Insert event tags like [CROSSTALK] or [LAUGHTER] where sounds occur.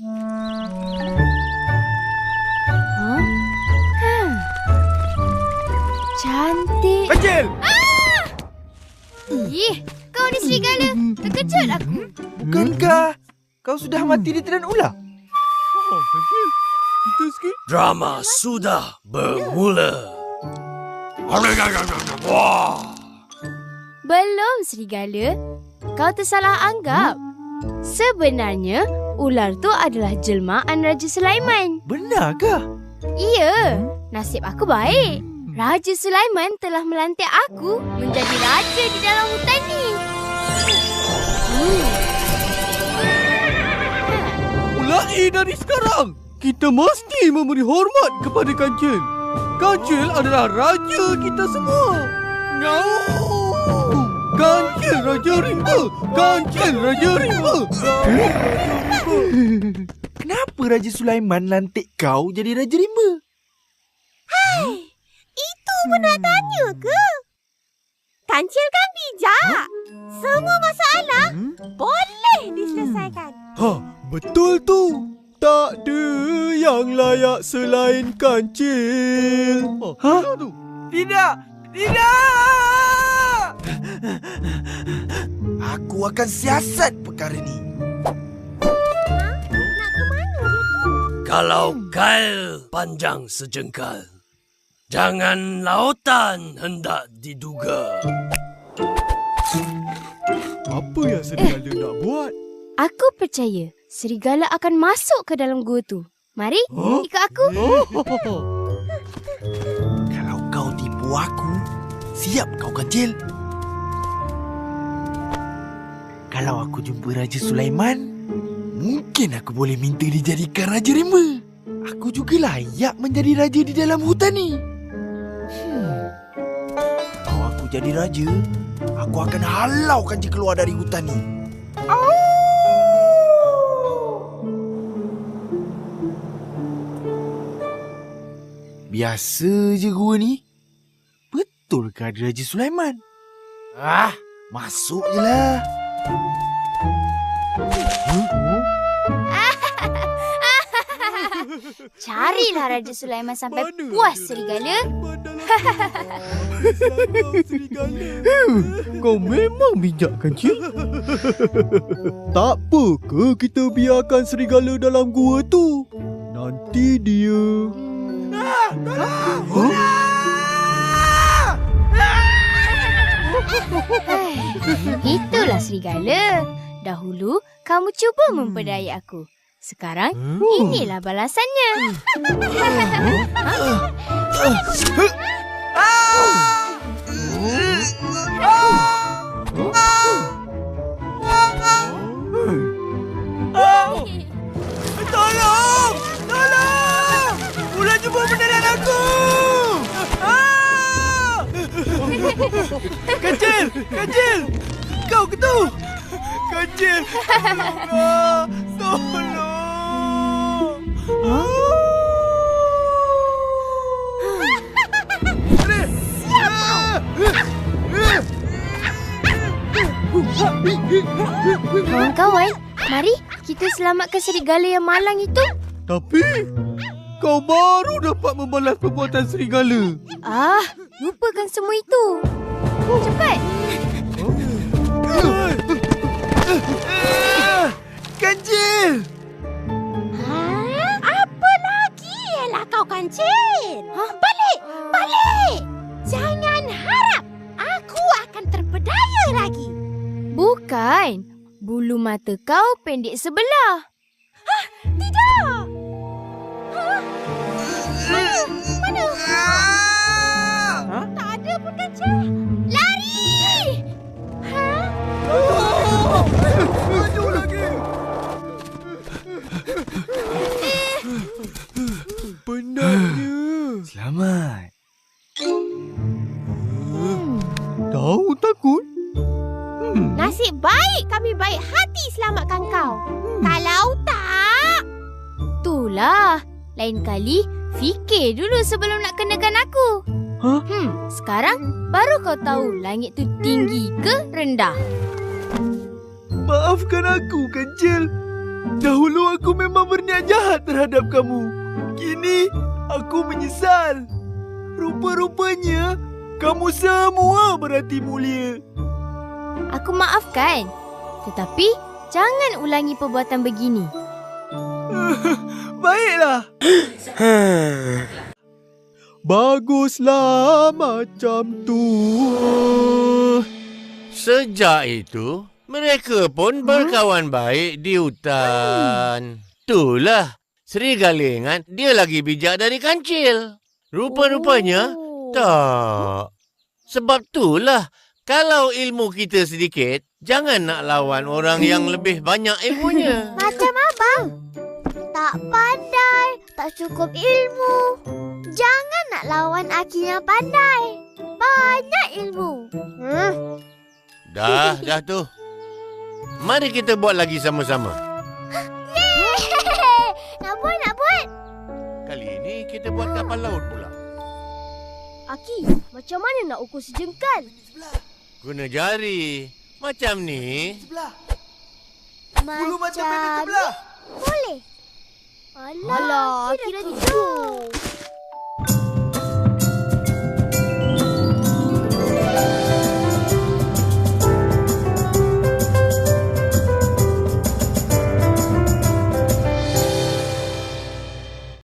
Huh? Cantik. Kancil! Ih, kau ni serigala. Terkejut aku. Bukankah kau sudah mati di telan ular? Oh. Kita sikit. Drama sudah bermula. Wah. Belum, serigala. Kau tersalah anggap. Sebenarnya, ular tu adalah jelmaan Raja Sulaiman. Benarkah? Iya, nasib aku baik. Raja Sulaiman telah melantik aku menjadi raja di dalam hutan ni. Hmm. Mulai dari sekarang, kita mesti memberi hormat kepada Kancil. Kancil adalah raja kita semua. No! Kancil Raja Rimba! Kancil Raja Rimba! Kenapa Raja Sulaiman lantik kau jadi Raja Rimba? Itu pun nak tanya ke? Kancil kan bijak. Semua masalah Hmm? boleh diselesaikan. Ha, betul tu. Tak ada yang layak selain Kancil. Ha? Tidak! Tidak! Aku akan siasat perkara ni. Nak ke mana dia tu? Kalau kail panjang sejengkal, jangan lautan hendak diduga. Apa yang serigala nak buat? Aku percaya serigala akan masuk ke dalam gua tu. Mari, Huh? ikut aku. Oh. Kalau kau tipu aku, siap kau kancil. Kalau aku jumpa Raja Sulaiman, mungkin aku boleh minta dijadikan Raja Rimba. Aku juga layak menjadi raja di dalam hutan ni. Hmm. Kalau aku jadi raja, aku akan halau kancil keluar dari hutan ni. Biasa je gua ni. Betul ke ada Raja Sulaiman? Ah, masuk je lah. [LAUGHS] Carilah Raja Sulaiman sampai Mana puas serigala. [LAUGHS] Kau memang bijak Kancil. [LAUGHS] tak apa ke kita biarkan serigala dalam gua tu? Nanti dia... Hmm. Hai, Itulah serigala. Dahulu kamu cuba memperdaya aku. Sekarang inilah balasannya. Ke tu? Kancil! Ah, Tolong! Kawan-kawan, mari kita selamatkan serigala yang malang itu. Tapi... Kau baru dapat membalas perbuatan serigala. Ah, lupakan semua itu. Cepat. Kancil! Ha? Apa lagi ialah kau kancil? Ha? Balik! Balik! Jangan harap aku akan terpedaya lagi. Bukan. Bulu mata kau pendek sebelah. Tidak! Ha? Mana? Kami baik hati selamatkan kau. Kalau tak... Itulah. Lain kali, fikir dulu sebelum nak kenakan aku. Hah? Hmm, sekarang baru kau tahu langit tu tinggi ke rendah. Maafkan aku, Kancil. Dahulu aku memang berniat jahat terhadap kamu. Kini aku menyesal. Rupa-rupanya kamu semua berhati mulia. Aku maafkan. Tetapi jangan ulangi perbuatan begini. [LAUGHS] Baiklah. [GASPS] Baguslah macam tu. Sejak itu, mereka pun berkawan baik di hutan. Itulah, serigala ingat dia lagi bijak dari kancil. Rupa-rupanya, Oh. tak. Sebab itulah, kalau ilmu kita sedikit, jangan nak lawan orang yang lebih banyak ilmunya. [LAUGHS] Macam abang. Tak pandai, tak cukup ilmu. Jangan nak lawan Aki yang pandai. Banyak ilmu. Hmm. Dah, dah tu. Mari kita buat lagi sama-sama. Yeay! [LAUGHS] Nak buat, nak buat. Kali ini kita buat kapal laut pula. Aki, macam mana nak ukur sejengkal? Guna jari. Macam ni. Sebelah. Macam Bulu macam bebek sebelah. Boleh. Alah, Alah kira-kira. kira-kira.